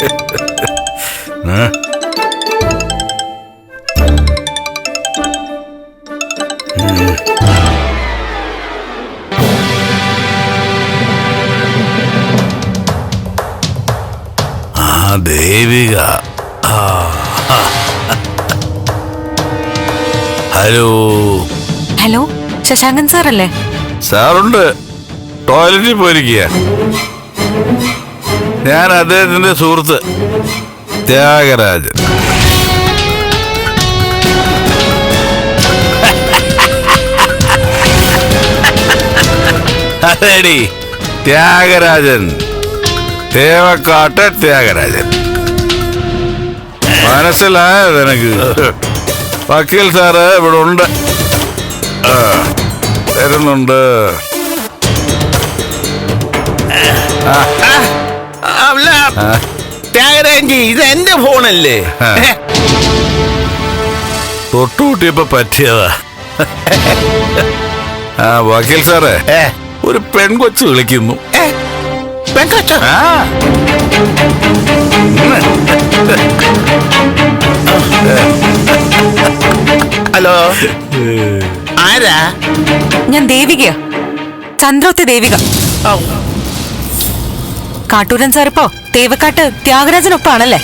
ആ. ദേവിക. ആ. Hello. Hello Shashankan സാറല്ലേ? സാറുണ്ട്. ടോയ്ലറ്റിൽ പോയിരിക്കുക ഞാൻ അദ്ദേഹത്തിന്റെ സുഹൃത്ത് ത്യാഗരാജൻ. അതേടി ത്യാഗരാജൻ. തേവക്കാട്ട് ത്യാഗരാജൻ. മനസ്സിലായത് എനിക്ക് വക്കീൽ സാറ് ഇവിടെ ഉണ്ട് ആ, വരുന്നുണ്ട് അല്ല ത്യാഗരാജി ഇത് എന്റെ ഫോണല്ലേ. തൊട്ടുകൂട്ടിയപ്പോ പറ്റിയതാ. ആ വക്കീൽ സാറേ. ഒരു പെൺകൊച്ചു വിളിക്കുന്നു. ഏ, പെങ്കൊച്ചോ? ഹലോ. ആരാ? ഞാൻ ദേവികയാ. ചന്ദ്രോത്തി ദേവിക. കാട്ടൂരൻ സാർ ഇപ്പോ? തേവക്കാട്ട് ത്യാഗരാജനൊപ്പാണല്ലേ?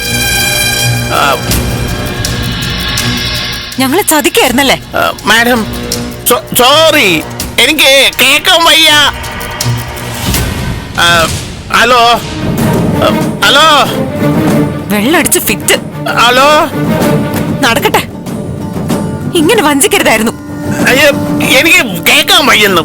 ഞങ്ങളെ ചതിക്കായിരുന്നല്ലേ? മാഡം സോറി എനിക്ക് കേക്കാൻ വയ്യ. ഹലോ? ഹലോ? വെള്ളടിച്ച് ഫിറ്റ്. ഹലോ? നടക്കട്ടെ. ഇങ്ങനെ വഞ്ചിക്കരുതായിരുന്നു. എനിക്ക് കേക്കാൻ വയ്യുന്നു.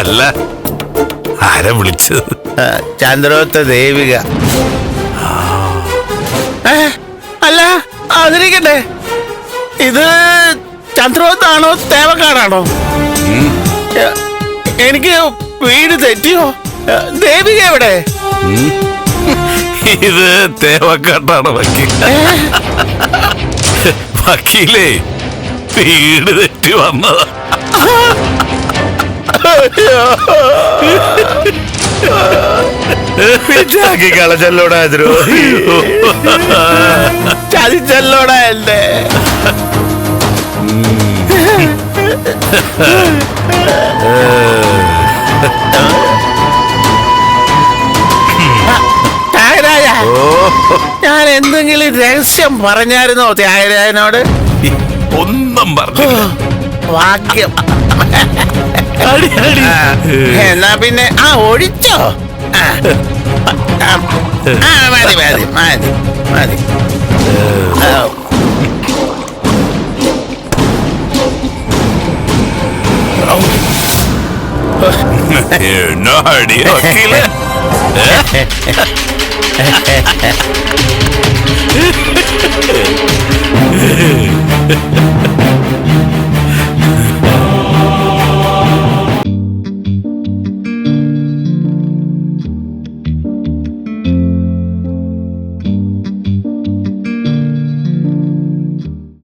അല്ല ആരാ വിളിച്ചത്? ചന്ദ്രോത്ത ദേവിക. അല്ല അതിരിക്കട്ടെ ഇത് ചന്ദ്രോത്താണോ തേവക്കാടാണോ എനിക്ക് വീട് തെറ്റിയോ? ദേവിക എവിടെ? ഇത് തേവക്കാട്ടാണ് വക്കീൽ? വക്കീലേ വീട് തെറ്റി വന്നതാ. പിച്ചാക്കി കളച്ചല്ലോടാ ദ്രോഹി ചതിച്ചല്ലോടാ എന്റെ ത്യാഗരാജ ഞാൻ എന്തെങ്കിലും രഹസ്യം പറഞ്ഞായിരുന്നോ ത്യാഗരാജനോട് ഒന്നും പറഞ്ഞില്ല. വാക്യം. എന്നാ പിന്നെ ആ ഒഴിച്ചോ. മതി മതി മതി മതി. ആ, എന്നാ അടി വക്കീലേ?